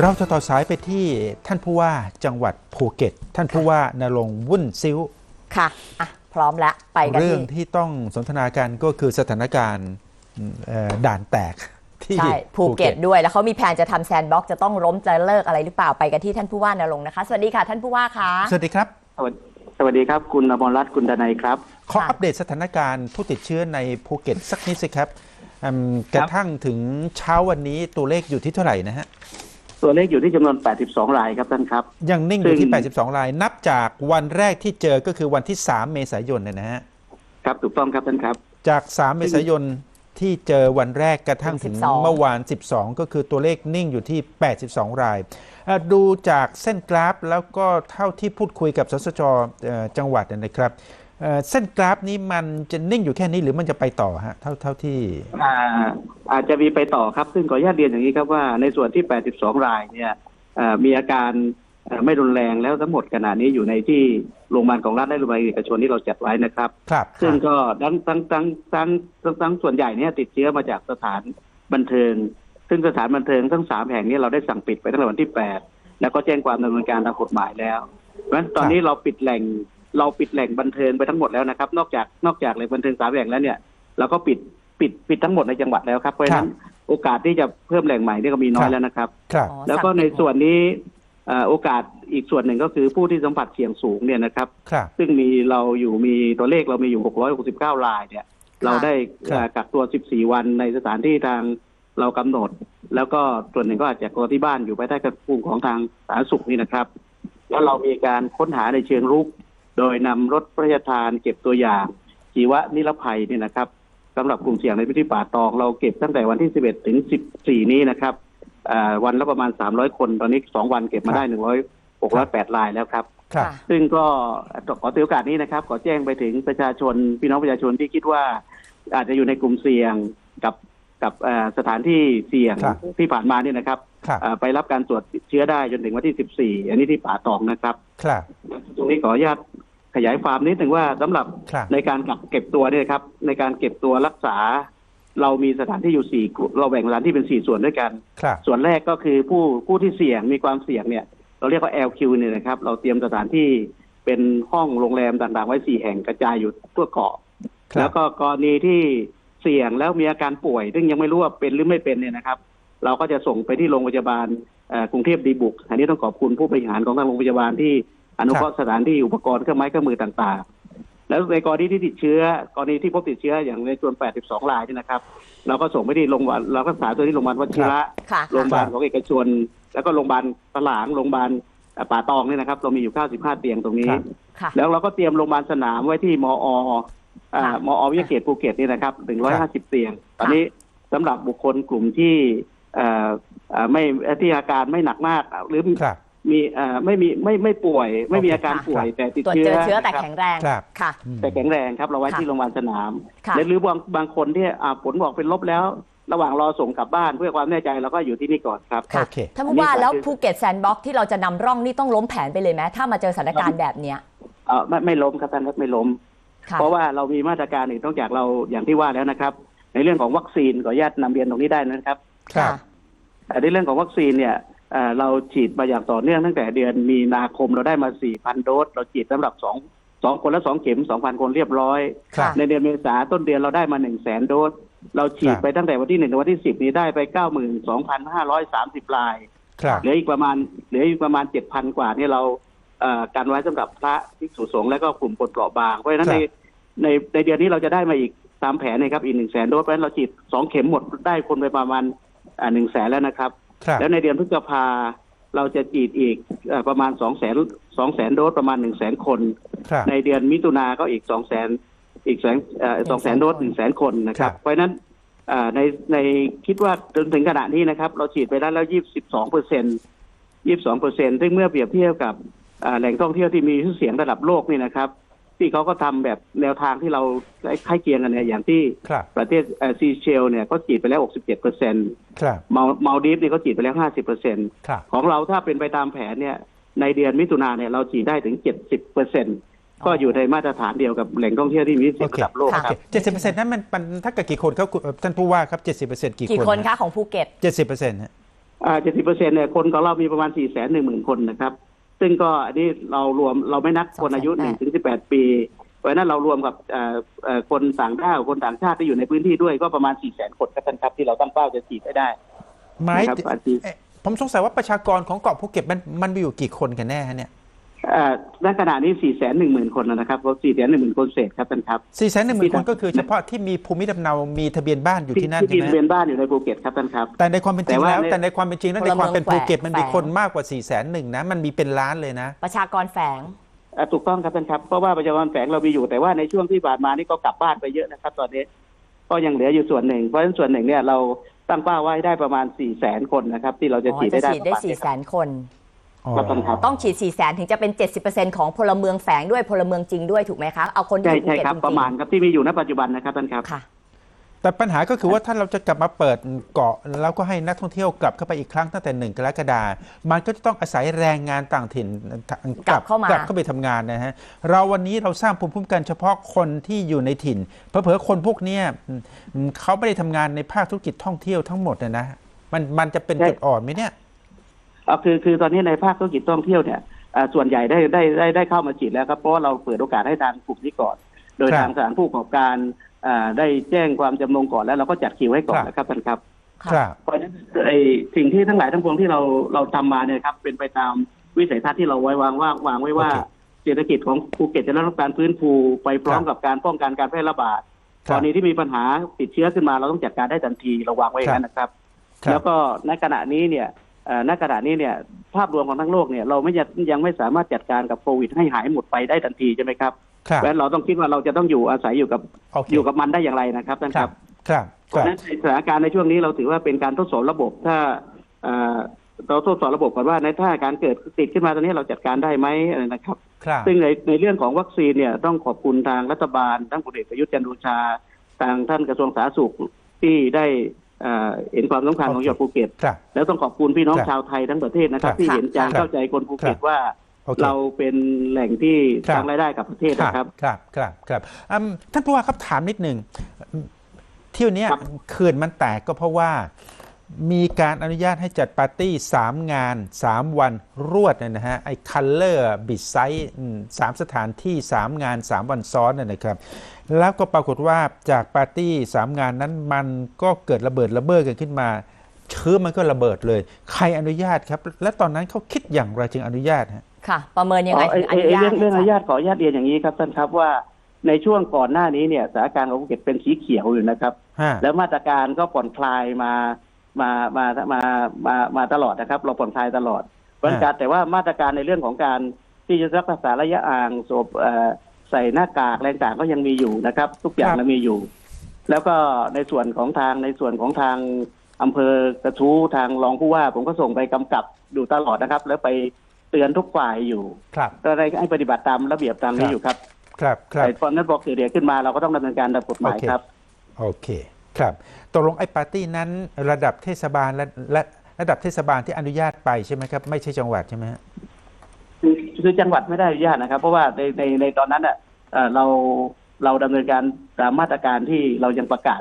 เราจะต่อสายไปที่ท่านผู้ว่าจังหวัดภูเก็ต ท่านผู้ว่านรงค์วุ่นซิ้วค่ะอะ พร้อมแล้วไปกันเรื่องที่ที่ต้องสนทนากันก็คือสถานการณ์เอ่อด่านแตกที่ใช่ภูเก็ตด้วย แล้วเขามีแผนจะทำแซนด์บ็อกซ์จะต้องล้มจะเลิกอะไรหรือเปล่าไปกันที่ท่านผู้ว่านรงค์นะคะ สวัสดีค่ะ ท่านผู้ว่าคะสวัสดีครับสวัสสวัสดีครับ คุณอมรรัตน์คุณดนัยครับขอค่ะอัปเดตสถานการณ์ผู้ติดเชื้อในภูเก็ตสักนิดสิครับอืมกระทั่งถึงเช้าวันนี้ตัวเลขอยู่ที่เท่าไหร่นะฮะ ตัวเลขอยู่ที่จำนวน 82 รายครับท่านครับ ยังนิ่งอยู่ที่ซึ่ง82 ราย นับจากวันแรกที่เจอก็คือวันที่ 3 เมษายนเนี่ยนะฮะ ครับถูกต้องครับท่านครับ จาก 3 เมษายนที่เจอวันแรกกระทั่งถึงถึง12เมื่อวาน 12 ก็คือตัวเลขนิ่งอยู่ที่ 82 รายเอ่อดูจากเส้นกราฟแล้วก็เท่าที่พูดคุยกับสสจเอ่อจังหวัดเนี่ยนะครับ เอ่อเส้นกราฟนี้มันจะนิ่งอยู่แค่นี้หรือมันจะไปต่อฮะเท่าเท่าที่อ่าอาจจะมีไปต่อครับ ซึ่งขออนุญาตเรียนอย่างนี้ครับว่าในส่วนที่ 82 รายเนี่ยเอ่อมีอาการเอ่อไม่รุนแรงแล้วทั้งหมดขณะนี้อยู่ในที่โรงพยาบาลของรัฐและโรงพยาบาลเอกชนที่เราจัดไว้นะครับ ครับ ซึ่งก็ทั้งทั้งทั้งทั้งทั้งทั้งส่วนใหญ่เนี่ยติดเชื้อมาจากสถานบันเทิง ซึ่งสถานบันเทิงทั้งสามแห่งเนี้เราได้สั่งปิดไปตั้งแต่วันที่8แล้วก็แจ้งความดำเนินการตามกฎหมายแล้วเพราะฉะนั้นตอนนี้เราปิดแหล่ง เราปิดแหล่งบันเทิงไปทั้งหมดแล้วนะครับ นอกจากนอกจากแหล่งบันเทิงสามแห่งแล้วเนี่ยเราก็ปิดปิดปิดทั้งหมดในจังหวัดแล้วครับเพราะฉะนั้นโอกาสที่จะเพิ่มแหล่งใหม่เนี่ยก็มีน้อยแล้วนะครับ ครับอ๋อแล้วก็สั่งในปิดหมดส่วนนี้เอ่อโอกาสอีกส่วนหนึ่งก็คือผู้ที่สัมผัสเสี่ยงสูงเนี่ยนะครับครับซึ่งมีเราอยู่มีตัวเลขเรามีอยู่ 669 รายเนี่ย เราได้ครับเอ่อกักตัว 14 วันในสถานที่ทางเรากำหนด แล้วก็ส่วนหนึ่งก็อาจจะตัวที่บ้านอยู่ภายใต้การควบคุมของทางสาธารณสุขนี่นะครับ แล้วเรามีการค้นหาในเชิงรุก โดยนำรถพระราชทานเก็บตัวอย่างชีวนิรภัยเนี่ยนะครับสำหรับกลุ่มเสี่ยงในพื้นที่ป่าตอง เราเก็บตั้งแต่วันที่ 11 ถึง 14 นี้นะครับอ่าวันละประมาณ 300 คนตอนนี้ 2 วันเก็บมาได้100 608รายแล้วครับ ครับ ซึ่งก็ขอถือโอกาสนี้นะครับ ขอแจ้งไปถึงประชาชนพี่น้องประชาชนที่คิดว่า อาจจะอยู่ในกลุ่มเสี่ยงกับกับเอ่อสถานที่เสี่ยงครับ ที่ผ่านมาเนี่ยนะครับครับ เอ่อไปรับการตรวจเชื้อได้จนถึงวันที่ 14 อันนี้ที่ป่าตองนะครับ ครับ ตรงนี้ขออนุญาต ขยายความนิดหนึ่งว่าสำหรับครับในการกักเก็บตัวเนี่ยครับ ในการเก็บตัวรักษา เรามีสถานที่อยู่สี่กลุ่มเราแบ่งสถานที่เป็นสี่ส่วนด้วยกัน ครับส่วนแรกก็คือผู้ผู้ที่เสี่ยงมีความเสี่ยงเนี่ย เราเรียกว่า LQ เนี่ยนะครับ เราเตรียมสถานที่เป็นห้องโรงแรมต่างๆ ไว้สี่แห่งกระจายอยู่ทั่วเกาะ ครับแล้วก็กรณีที่เสี่ยงแล้วมีอาการป่วย ซึ่งยังไม่รู้ว่าเป็นหรือไม่เป็นเนี่ยนะครับ เราก็จะส่งไปที่โรงพยาบาลเอ่อกรุงเทพดีบุก อันนี้ต้องขอบคุณผู้บริหารของทางโรงพยาบาลที่ อนุเคราะห์สถานที่อุปกรณ์เครื่องไม้เครื่องมือต่างๆ แล้วในกรณีที่ติดเชื้อกรณีที่พบติดเชื้ออย่างในจำนวน 82 รายเนี่ยนะครับ เราก็ส่งไปที่โรงพยาบาลเราก็รักษาตัวที่โรงพยาบาลวชิระค่ะ โรงพยาบาลค่ะของเอกชน แล้วก็โรงพยาบาลตลางโรงพยาบาลเอ่อป่าตองเนี่ยนะครับ เรามีอยู่ 95 เตียงตรงนี้ ครับ ค่ะ แล้วเราก็เตรียมโรงพยาบาลสนามไว้ที่มออ่าค่ะมอวิทยาเขตภูเก็ตนี่นะครับ 150 เตียง ตอนนี้สำหรับบุคคลกลุ่มที่เอ่อเอ่อไม่ที่อาการไม่หนักมากหรือ ครับ มีเอ่อไม่มีไม่ไม่ป่วย ไม่มีอาการค่ะป่วยแต่ติดตรวจเชื้อเจอเชื้อแต่นะครับแข็งแรงครับ ค่ะอืมแต่แข็งแรงครับ เราไว้ค่ะที่โรงพยาบาลสนามค่ะ และหรือบางบางคนที่อ่าผลบอกเป็นลบแล้ว ระหว่างรอส่งกลับบ้านเพื่อความแน่ใจเราก็อยู่ที่นี่ก่อนครับ ค่ะโอเค ท่านผู้ว่าอันนี้แล้วคือภูเก็ตแซนด์บ็อกซ์ที่เราจะนำร่องนี่ต้องล้มแผนไปเลยไหมถ้ามาเจอสถานการณ์แบบเนี้ยเอ่อไม่ไม่ล้มครับท่านครับไม่ล้ม ค่ะ เพราะว่าเรามีมาตรการอีกนอกจากเราอย่างที่ว่าแล้วนะครับ ในเรื่องของวัคซีนขออนุญาตนำเรียนตรงนี้ได้นะครับ ครับ แต่ในเรื่องของวัคซีนเนี่ย เอ่อเราฉีดมาอย่างต่อเนื่องตั้งแต่เดือนมีนาคมเราได้มา 4,000 โดส เราฉีดสำหรับสองสองคนละสองเข็ม 2,000 คนเรียบร้อย ครับ ในเดือนเมษาต้นเดือนเราได้มา 1 0 0 0 0แสนโดส เราฉีดครับไปตั้งแต่วันที่1ถึงวันที่ 10 นี้ได้ไป 92,530ราย ครับ เหลืออีกประมาณเหลืออีกประมาณ 7,000 กว่าเนี่ยเราเอ่อกันไว้สำหรับพระภิกษุสงฆ์และก็กลุ่มคนเปราะบาง เพราะฉะนั้นครัในบในในเดือนนี้เราจะได้มาอีกตามแผนนะครับอีกหนึ่งแสนโดส เพราะฉะนั้นเราฉีดสองเข็มหมดได้คนไปประมาณหนึ่งแสนแล้วนะครับครับ แล้วในเดือนพฤษภาเราจะฉีดอีกเอ่อประมาณสองแสนสองแสนโดสประมาณหนึ่งแสนคนครับในเดือนมิถุนาก็อีกสองแสนอีกแสนสองแสนโดสหนึ่งแสนคนนะครับครับเพราะฉะนั้นเอ่อในในคิดว่าจนถึงขณะนี้นะครับ เราฉีดไปได้แล้วยี่สิบสองเปอร์เซ็นยี่สองเปอร์เซ็นซึ่งเมื่อเปรียบเทียบกับเอ่อแหล่งท่องเที่ยวที่มีชื่อเสียงระดับโลกนี่นะครับ ที่เขาก็ทำแบบแนวทางที่เราใกล้เคียงกันเนี่ยอย่างที่ครับประเทศซีเชลเนี่ยก็ฉีดไปแล้ว 67เปอร์เซ็นต์ครับมามาลดีฟเนี่ยเขาฉีดไปแล้ว 50เปอร์เซ็นต์ครับของเราถ้าเป็นไปตามแผนเนี่ยในเดือนมิถุนาเนี่ยเราฉีดได้ถึง 70เปอร์เซ็นต์ก็อยู่ในมาตรฐานเดียวกับแหล่งท่องเที่ยวที่มีชื่อเสียงระดับโลกค่ะคโอรับเคเจ็ดสิบเปอร์เซ็นต์นั้นมันมันถ้าเกิดกี่คนครับคุณเอ่อท่านผู้ว่าครับเจ็ดสิบเปอร์เซ็นต์กี่กี่คนคนคะของภูเก็ตเจ็ดสิบเปอร์เซ็นต์ฮะเจ็ดสิบเปอร์เซ็นเนี่ยคนของเรามีประมาณสี่แสนหนึ่งหมื่นคนนะครับ ซึ่งก็อันนี้เรารวมเราไม่นับคนอายุหนึ่งถึงสิบแปดปี เพราะฉะนั้นเรารวมกับเอ่อเอ่อคนต่างด้าวคนต่างชาติที่อยู่ในพื้นที่ด้วยก็ประมาณสี่แสนคนครับท่านครับที่เราตั้งเป้าจะฉีดให้ได้หมายนะครับถึงอาทิตย์เอ๊ะผมสงสัยว่าประชากรของเกาะภูเก็ตมันมันมีอยู่กี่คนกันแน่ฮะเนี่ยเอ่อ ณขณะนี้สี่แสนหนึ่งหมื่นคนนะครับสี่แสนหนึ่งหมื่นคนเศษครับท่านครับสี่แสนหนึ่งหมื่นที่คนก็คือเฉพาะที่มีภูมิลำเนา มีทะเบียนบ้านอยู่ที่นั่นที่ใช่ไหมทะเบียนบ้านอยู่ในภูเก็ตครับท่านครับ แต่ในความเป็นจริงแต่ว่าแล้วในแต่ในความเป็นจริงแล้วพในลเมืองความเป็นภูเก็ตมันมีแฝงคนมากกว่า4ี่แสนหนึ่งนะ มันมีเป็นล้านเลยนะ ประชากรแฝงอะถูกต้องครับท่านครับ เพราะว่าประชากรแฝงเรามีอยู่แต่ว่าในช่วงที่ผ่านมานี่ก็กลับบ้านไปเยอะนะครับ ตอนนี้ ก็ยังเหลืออยู่ส่วนหนึ่ง เพราะฉะนั้นส่วนหนึ่งเนี่ยเราตั้งเป้าไว้ได้ประมาณ4ี่แสนคนนะครับที่เราจะอ๋อฉีดจะได้ได้ฉีดได้ประมาณ4ี่นี้แสครับนคน ครับท่านครับ ต้องฉีด4ี่แสนถึงจะเป็น 70%ของพลเมืองแฝงด้วยพลเมืองจริงด้วยถูกไหมคะเอาคนที่ใช่อยู่ภูใช่เก็ตครับจริงประมาณครับที่มีอยู่ณปัจจุบันนะครับท่านครับ ๆค่ะ แต่ปัญหาก็คือว่าถ้าเราจะกลับมาเปิดเกาะ แล้วก็ให้นักท่องเที่ยวกลับเข้าไปอีกครั้งตั้งแต่หนึ่งกรกฎาคมมันก็จะต้องอาศัยแรงงานต่างถิ่นกลับเข้ามาก ลับเข้าไปทำงานนะฮะเราวันนี้เราสร้างภูมิคุ้มกันเฉพาะคนที่อยู่ในถิ่นเพอเพอๆคนพวกเนี้ยอืมเขาไม่ได้ทำงานในภาคธุรกิจท่องเที่ยวทั้งหมดนะนะมันมันจะเป็นใช่ จุดอ่อนไหมเนี่ย เอาคือคือตอนนี้ในภาคธุรกิจท่องเที่ยวเนี่ยอ่าส่วนใหญ่ได้ได้ได้ได้เข้ามาฉีดแล้วครับเพราะว่าเราเปิดโอกาสให้ทางกลุ่มนี้ก่อน โดยครับทางสถานผู้ประกอบการอ่าได้แจ้งความจำนงก่อนแล้วเราก็จัดคิวให้ก่อนครับนะครับท่านครับค่ะครับเพราะฉะนั้นไอ้สิ่งที่ทั้งหลายทั้งปวงที่เราเราทำมาเนี่ยครับเป็นไปตามวิสัยทัศน์ที่เราไว้วางว่าวางไว้ว่าโอเคเศรษฐกิจของภูเก็ตจะได้รับการฟื้นฟูไปพร้อมครับกับการป้องกันการแพร่ระบาดคกรัรบณีที่มีปัญหาติดเชื้อขึ้นมาเราต้องจัดการได้ทันทีเราวางไว้อย่างนั้นนะครับครับแล้วก็ในขณะนี้เนี่ยเอ่อ ณขณะนี้เนี่ยภาพรวมของทั้งโลกเนี่ยเราไม่ยังยังไม่สามารถจัดการกับโควิดให้หายหมดไปได้ทันทีใช่ไหมครับครับเพราะฉะนั้นเราต้องคิดว่าเราจะต้องอยู่อาศัยอยู่กับโอเคอยู่กับมันได้อย่างไรนะครับท่านคครัรับบครับเพคราะรับฉะนั้นในสถานการณ์ในช่วงนี้เราถือว่าเป็นการทดสอบระบบถ้าเอ่อเราทดสอบระบบก่อนว่าในถ้าการเกิดติดขึ้นมาตอนนี้เราจัดการได้ไหมอะไรนะครับครับ ซึ่งในในเรื่องของวัคซีนเนี่ยต้องขอบคุณทางรัฐบาลทั้งพลเอกประยุทธ์จันทร์โอชา ทางท่านกระทรวงสาธารณสุขที่ได้ เอ่อเห็นความสำคัญของจังหวัดภูเก็ตครับแล้วต้องขอบคุณพี่น้องครับชาวไทยทั้งประเทศนะครับครับที่เห็นใจครับเข้าใจคนภูเก็ตครับว่าโอเคเราเป็นแหล่งที่ครับสร้างรายได้กับประเทศนะครับ ครับ ครับ ครับอืมท่านผู้ว่าครับถามนิดหนึ่งเที่ยวเนี้ยครับเขื่อนมันแตกก็เพราะว่า มีการอนุญาตให้จัดปาร์ตี้ 3 งาน 3 วันรวดเนยนะฮะไอ้คัลเลอร์บิดไซต์สามสถานที่ 3 งาน 3 วันซ้อนน่ะนะครับ แล้วก็ปรากฏว่าจากปาร์ตี้ 3 งานนั้นมันก็เกิดระเบิดระเบ้อกันขึ้นมาเชื้อมันก็ระเบิดเลย ใครอนุญาตครับ และตอนนั้นเขาคิดอย่างไรจึงอนุญาตฮะค่ะ ประเมินยังไงอ๋อถึงอเอ่อนุญาตเรื่องเรื่องอนุให้จัดญาตขออนุญาตเรียนอย่างนี้ครับท่านครับว่าในช่วงก่อนหน้านี้เนี่ยสถานการณ์ของภูเก็ตเป็นสีเขียวอยู่นะครับฮะแล้วมาตรการก็ผ่อนคลายมา มามามามามาตลอดนะครับ เราผ่อนคลายตลอดเพราะฉะนั้นการแต่ว่ามาตรการในเรื่องของการที่จะรักษาระยะห่างศพเอ่อใส่หน้ากากอะไรต่างๆก็ยังมีอยู่นะครับ ทุกอย่างครับเรามีอยู่ แล้วก็ในส่วนของทางในส่วนของทางอำเภอกระทู้ทางรองผู้ว่า ผมก็ส่งไปกำกับดูตลอดนะครับ แล้วไปเตือนทุกฝ่ายอยู่ครับก็ได้ให้ปฏิบัติตามระเบียบตามนี้ครับอยู่ครับ ครับครับแต่ตอนนั้นบอกเกิดเหตุขึ้นมาเราก็ต้องดำเนินการตามกฎหมายโอเคครับ โอเค ครับตกลงไอ้ปาร์ตี้นั้นระดับเทศบาลและและระดับเทศบาลที่อนุญาตไปใช่ไหมครับ ไม่ใช่จังหวัดใช่ไหมฮะคือคือจังหวัดไม่ได้อนุญาตนะครับ เพราะว่าในในในตอนนั้นอะเอ่อเราเราดำเนินการตามมาตรการที่เรายังประกาศ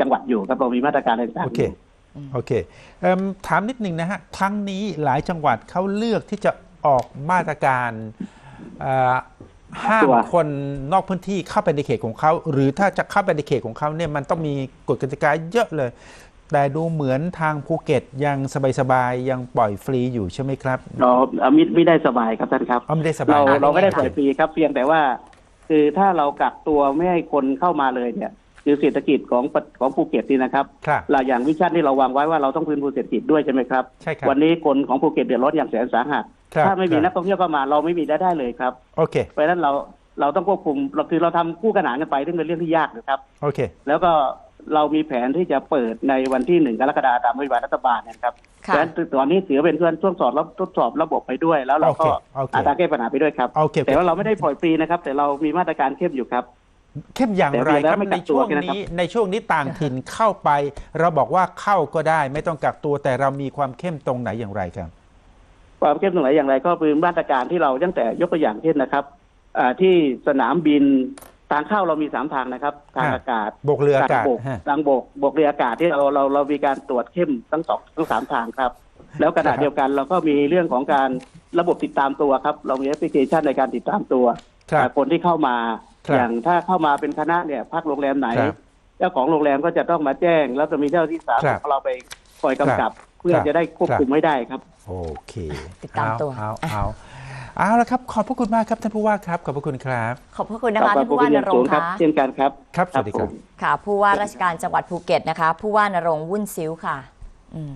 จังหวัดอยู่ครับเรามีมาตรการต่างๆโอเคอยู่โอเคเอิ่มถามนิดหนึ่งนะฮะ ครั้งนี้หลายจังหวัดเขาเลือกที่จะออกมาตรการเอ่อ ห้ามคนนอกพื้นที่เข้าไปในเขตของเขา หรือถ้าจะเข้าไปในเขตของเขาเนี่ยมันต้องมีกฎกติกาเยอะเลย แต่ดูเหมือนทางภูเก็ตยังสบายๆยังปล่อยฟรีอยู่ใช่ไหมครับเราเอาไม่ไม่ได้สบายครับท่านครับอ๋อไม่ได้สบายเรานะเราไม่ได้ปล่อยโอฟเครีครับเพียงแต่ว่า คือถ้าเรากักตัวไม่ให้คนเข้ามาเลยเนี่ยคือเศรษฐกิจของปะของภูเก็ตนี่นะครับครับเราอย่างวิชั่นที่เราวางไว้ว่าเราต้องพื้นฟูเศรษฐกิจด้วยใช่ไหมครับใช่ครับวันนี้คนของภูเก็ตเดือดร้อนอย่างแสนสาหัสครับ ถ้าไม่มีครับนักท่องเที่ยวเข้ามาเราไม่มีรายได้เลยครับโอเคเพราะฉะนั้นเราเราต้องควบคุมเราคือเราทำคู่ขนานกันไปซึ่งเป็นเรื่องที่ยากนะครับโอเค แล้วก็เรามีแผนที่จะเปิดในวันที่หนึ่งกรกฎาคมตามนโยบายรัฐบาลนะครับเพค่ะราะฉะนั้นตอนนี้ถือเป็นเพื่อนช่วงสอบรับทดสอบระบบไปด้วย แล้วเราก็โอเคโอเคหาทางแก้ปัญหาไปด้วยครับโอเคโอเคแต่ว่าเราไม่ได้ปล่อยฟรีนะครับ แต่เรามีมาตรการเข้มอยู่ครับเข้มอย่างไรแต่เพียงคแล้รับวไม่กัในกตัช่ววงแค่นั้นครับนี้ในช่วงนี้ต่างถิ่นเข้าไป เราบอกว่าเข้าก็ได้ ไม่ต้องกักตัวแต่เรามีความเข้มตรงไหนอย่างไรครับ ความเข้มตรงไหนอย่างไรก็เป็นมาตรการที่เราตั้งแต่ยกตัวอย่างเช่นนะครับอ่าที่สนามบินทางเข้าเรามีสามทางนะครับ ทางฮะอากาศบกเรืออากาศทางบกฮะทางบกบกเรืออากาศที่เราเราเรามีการตรวจเข้มทั้งสองทั้งสามทางครับ แล้วขณะเดียวกันเราก็มีเรื่องของการระบบติดตามตัวครับ เรามีแอปพลิเคชันในการติดตามตัวครับอ่าคนที่เข้ามาครับอย่างถ้าเข้ามาเป็นคณะเนี่ยพักโรงแรมไหนครับเจ้าของโรงแรมก็จะต้องมาแจ้ง แล้วจะมีเจ้าหน้าที่สาธารครัณบสุขเราไปคอยกำกับ เพื่อครับจะได้ควบคุมให้ได้ครับ โอเคติดตามตัวเอาเอาเอาเอาละครับ ขอบพระคุณมากครับท่านผู้ว่าครับ ขอบพระคุณครับ ขอบพระคุณนะคะท่านผู้ว่านรงค์ครับคะเช่นกันครับครับสวัสดีครับผมค่ะ ผู้ว่าราชการจังหวัดภูเก็ตนะคะ ผู้ว่านรงค์วุ่นซิ้วค่ะอืม